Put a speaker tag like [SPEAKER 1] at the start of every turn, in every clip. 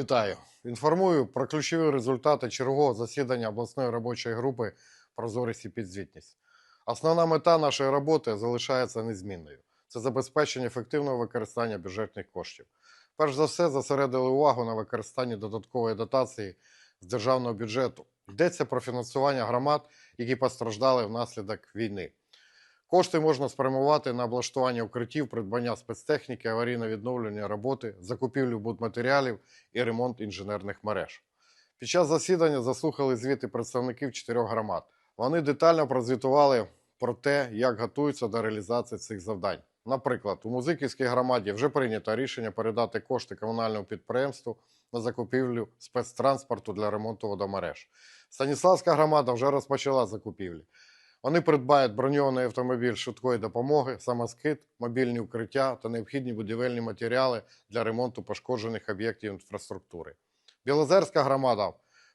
[SPEAKER 1] Вітаю. Інформую про ключові результати чергового засідання обласної робочої групи Прозорість і підзвітність. Основна мета нашої роботи залишається незмінною: це забезпечення ефективного використання бюджетних коштів. Перш за все, зосередили увагу на використанні додаткової дотації з державного бюджету. Йдеться про фінансування громад, які постраждали внаслідок війни. Кошти можна спрямувати на облаштування укриттів, придбання спецтехніки, аварійно-відновлення роботи, закупівлю будматеріалів і ремонт інженерних мереж. Під час засідання заслухали звіти представників чотирьох громад. Вони детально прозвітували про те, як готуються до реалізації цих завдань. Наприклад, у Музиківській громаді вже прийнято рішення передати кошти комунальному підприємству на закупівлю спецтранспорту для ремонту водомереж. Станіславська громада вже розпочала закупівлі. Вони придбають броньований автомобіль швидкої допомоги, самоскид, мобільні укриття та необхідні будівельні матеріали для ремонту пошкоджених об'єктів інфраструктури. Білозерська громада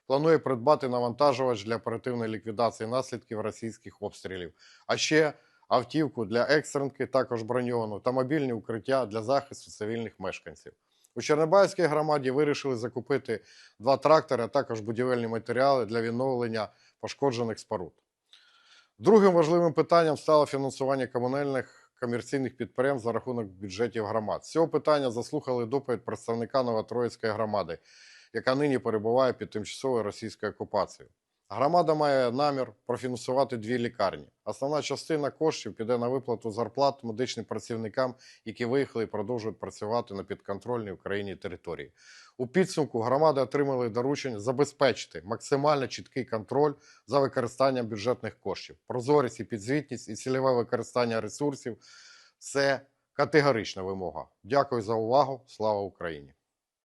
[SPEAKER 1] планує придбати навантажувач для оперативної ліквідації наслідків російських обстрілів, а ще автівку для екстренки, також броньовану, та мобільні укриття для захисту цивільних мешканців. У Чернобайській громаді вирішили закупити два трактори, а також будівельні матеріали для відновлення пошкоджених споруд. Другим важливим питанням стало фінансування комунальних комерційних підприємств за рахунок бюджетів громад. Цього питання заслухали доповідь представника Новотроїцької громади, яка нині перебуває під тимчасовою російською окупацією. Громада має намір профінансувати дві лікарні. Основна частина коштів піде на виплату зарплат медичним працівникам, які виїхали і продовжують працювати на підконтрольній Україні території. У підсумку громади отримали доручення забезпечити максимально чіткий контроль за використанням бюджетних коштів. Прозорість і підзвітність і цільове використання ресурсів це категорична вимога. Дякую за увагу. Слава Україні!